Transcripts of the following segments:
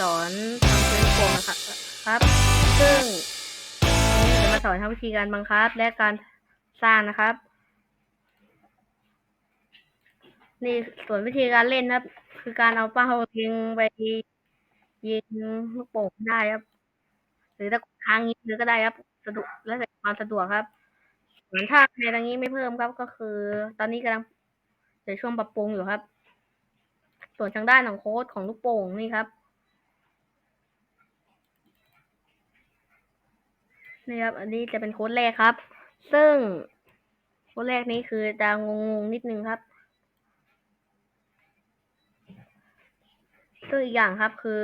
สอนทำเป็นโป่งนะครับครับ ซึ่งวันนี้จะมาสอนทั้งวิธีการบังคับ และการสร้างนะครับ นี่ส่วนวิธีการเล่นนะครับ คือการเอาเป้ายิงไปยิงลูกโป่งได้ครับ หรือถ้าค้างยิงหรือก็ได้ครับสะดวกแล้วแต่ความสะดวกครับส่วนถ้าใครตรงนี้ไม่เพิ่มครับก็คือ ตอนนี้กำลังในช่วงปรับปรุงอยู่ครับ ส่วนทางด้านของโค้ดของลูกโป่งนี่ครับ นี่ครับ อันนี้จะเป็นโค้ดแรกครับ ซึ่งโค้ดแรกนี้คือจะงงๆนิดนึงครับ ซึ่งอีกอย่างครับคือ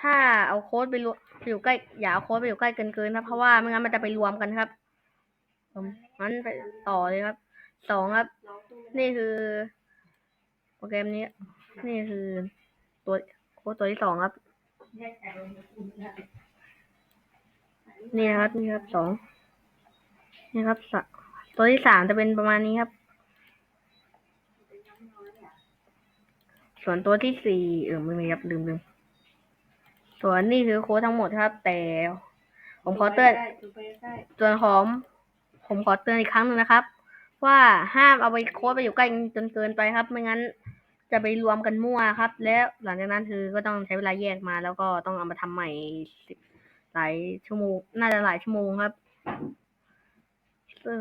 ถ้าเอาโค้ดไปรวมอยู่ใกล้อย่าเอาโค้ดไปอยู่ใกล้เกินเกินนะเพราะว่าไม่งั้นมันจะไปรวมกันครับงั้นไปต่อเลยครับสองครับ นี่คือโปรแกรมนี้ นี่คือตัวโค้ดตัวที่สองครับ นี่นะครับนี่ครับสองนี่ครับตัวที่สามจะเป็นประมาณนี้ครับ ส่วนตัวที่สี่เออไม่มีครับลืมลืมส่วนนี่คือโค้ดทั้งหมดครับ แต่ผมขอเตือนส่วนของผมขอเตือนอีกครั้งหนึ่งนะครับ ว่าห้ามเอาไปโค้ดไปอยู่ใกล้จนเกินไปครับ ไม่งั้นจะไปรวมกันมั่วครับ แล้วหลังจากนั้นคือก็ต้องใช้เวลาแยกมาแล้วก็ต้องเอามาทำใหม่สิบ หลายชั่วโมง น่าจะหลายชั่วโมงครับ ซึ่ง